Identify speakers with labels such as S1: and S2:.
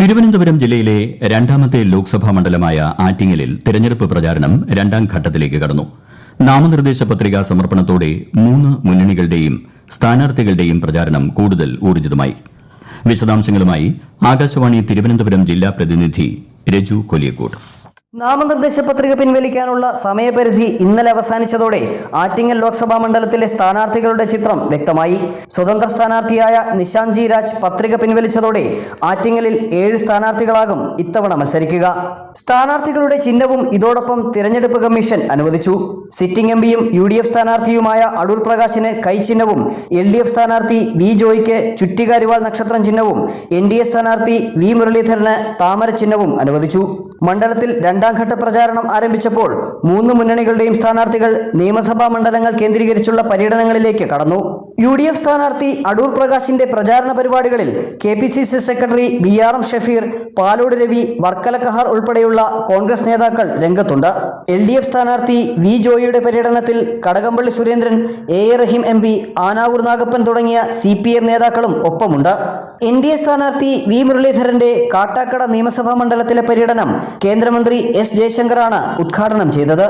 S1: തിരുവനന്തപുരം ജില്ലയിലെ രണ്ടാമത്തെ ലോക്സഭാ മണ്ഡലമായ ആറ്റിങ്ങലിൽ തെരഞ്ഞെടുപ്പ് പ്രചാരണം രണ്ടാം ഘട്ടത്തിലേക്ക് കടന്നു. നാമനിർദ്ദേശ പത്രികാ സമർപ്പണത്തോടെ മൂന്ന് മുന്നണികളുടെയും സ്ഥാനാർത്ഥികളുടെയും പ്രചാരണം കൂടുതൽ ഊർജിതമായി വിശദാംശങ്ങളുമായി ആകാശവാണി തിരുവനന്തപുരം ജില്ലാ പ്രതിനിധി രജു കൊലിയക്കോട്ട്
S2: നാമനിർദ്ദേശ പത്രിക പിൻവലിക്കാനുള്ള സമയപരിധി ഇന്നലെ അവസാനിച്ചതോടെ ആറ്റിങ്ങൽ ലോക്സഭാ മണ്ഡലത്തിലെ സ്ഥാനാർത്ഥികളുടെ ചിത്രം വ്യക്തമായി. സ്വതന്ത്ര സ്ഥാനാർത്ഥിയായ നിശാന്ത് രാജ് പത്രിക പിൻവലിച്ചതോടെ ആറ്റിങ്ങലിൽ ഏഴ് സ്ഥാനാർത്ഥികളാകും ഇത്തവണ മത്സരിക്കുക. സ്ഥാനാർത്ഥികളുടെ ചിഹ്നവും ഇതോടൊപ്പം തിരഞ്ഞെടുപ്പ് കമ്മീഷൻ അനുവദിച്ചു. സിറ്റിംഗ് എം പിയും യു ഡി എഫ് സ്ഥാനാർത്ഥിയുമായ അടൂർ പ്രകാശിന് കൈചിഹ്നവും എൽ ഡി എഫ് സ്ഥാനാർത്ഥി വി ജോയിക്ക് ചുറ്റികാരിവാൾ നക്ഷത്രം ചിഹ്നവും എൻ ഡി എ സ്ഥാനാർത്ഥി വി മുരളീധരന് താമര ചിഹ്നവും അനുവദിച്ചു. മണ്ഡലത്തിൽ രണ്ടാം ഘട്ട പ്രചാരണം ആരംഭിച്ചപ്പോൾ മൂന്ന് മുന്നണികളുടെയും സ്ഥാനാർത്ഥികൾ നിയമസഭാ മണ്ഡലങ്ങൾ കേന്ദ്രീകരിച്ചുള്ള പര്യടനങ്ങളിലേക്ക് കടന്നു. യു ഡി എഫ് സ്ഥാനാർത്ഥി അടൂർ പ്രകാശിന്റെ പ്രചാരണ പരിപാടികളിൽ K P C C secretary B R M Shafeer Palode Ravi Varkala Kahar ഉൾപ്പെടെയുള്ള കോൺഗ്രസ് നേതാക്കൾ രംഗത്തുണ്ട്. എൽ ഡി എഫ് സ്ഥാനാർത്ഥി വി ജോയിയുടെ പര്യടനത്തിൽ Kadakampally Surendran A A Rahim M P Anavoor Nagappan തുടങ്ങിയ സി പി എം നേതാക്കളും ഒപ്പമുണ്ട്. എൻ ഡി എ സ്ഥാനാർത്ഥി V മുരളീധരന്റെ കാട്ടാക്കട നിയമസഭാ മണ്ഡലത്തിലെ പര്യടനം കേന്ദ്രമന്ത്രി എസ് ജയശങ്കറാണ് ഉദ്ഘാടനം ചെയ്തത്.